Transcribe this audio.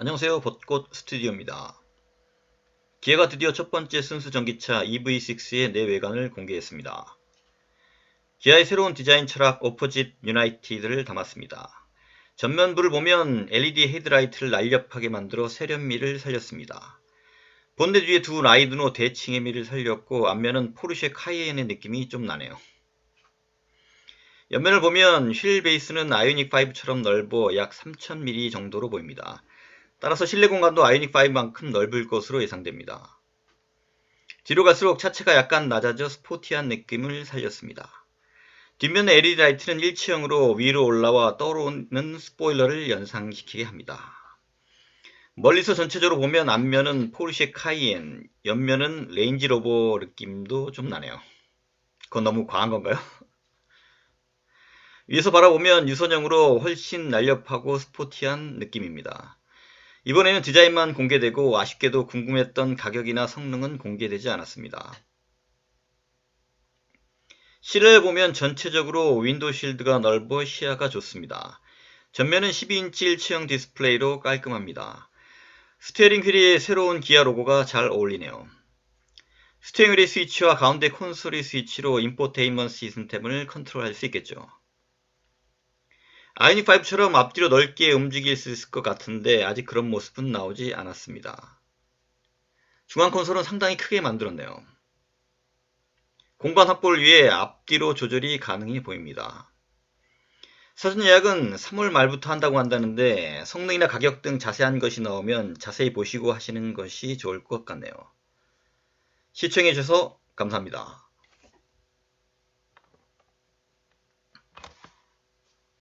안녕하세요. 벚꽃 스튜디오입니다. 기아가 드디어 첫 번째 순수 전기차 EV6의 내외관을 공개했습니다. 기아의 새로운 디자인 철학 오포짓 유나이티드를 담았습니다. 전면부를 보면 LED 헤드라이트를 날렵하게 만들어 세련미를 살렸습니다. 본넷 위에 두 라이드노 대칭의 미를 살렸고 앞면은 포르쉐 카이엔의 느낌이 좀 나네요. 옆면을 보면 휠 베이스는 아이오닉 5처럼 넓어 약 3000mm 정도로 보입니다. 따라서 실내 공간도 아이오닉 5만큼 넓을 것으로 예상됩니다. 뒤로 갈수록 차체가 약간 낮아져 스포티한 느낌을 살렸습니다. 뒷면 LED 라이트는 일체형으로 위로 올라와 떠오르는 스포일러를 연상시키게 합니다. 멀리서 전체적으로 보면 앞면은 포르쉐 카이엔, 옆면은 레인지로버 느낌도 좀 나네요. 그건 너무 과한 건가요? 위에서 바라보면 유선형으로 훨씬 날렵하고 스포티한 느낌입니다. 이번에는 디자인만 공개되고 아쉽게도 궁금했던 가격이나 성능은 공개되지 않았습니다. 실내를 보면 전체적으로 윈도우 실드가 넓어 시야가 좋습니다. 전면은 12인치 일체형 디스플레이로 깔끔합니다. 스티어링 휠에 새로운 기아 로고가 잘 어울리네요. 스티어링 휠의 스위치와 가운데 콘솔의 스위치로 인포테인먼트 시스템을 컨트롤할 수 있겠죠. 아이닉 5처럼 앞뒤로 넓게 움직일 수 있을 것 같은데 아직 그런 모습은 나오지 않았습니다. 중앙 콘솔은 상당히 크게 만들었네요. 공간 확보를 위해 앞뒤로 조절이 가능해 보입니다. 사전 예약은 3월 말부터 한다고 한다는데 성능이나 가격 등 자세한 것이 나오면 자세히 보시고 하시는 것이 좋을 것 같네요. 시청해주셔서 감사합니다.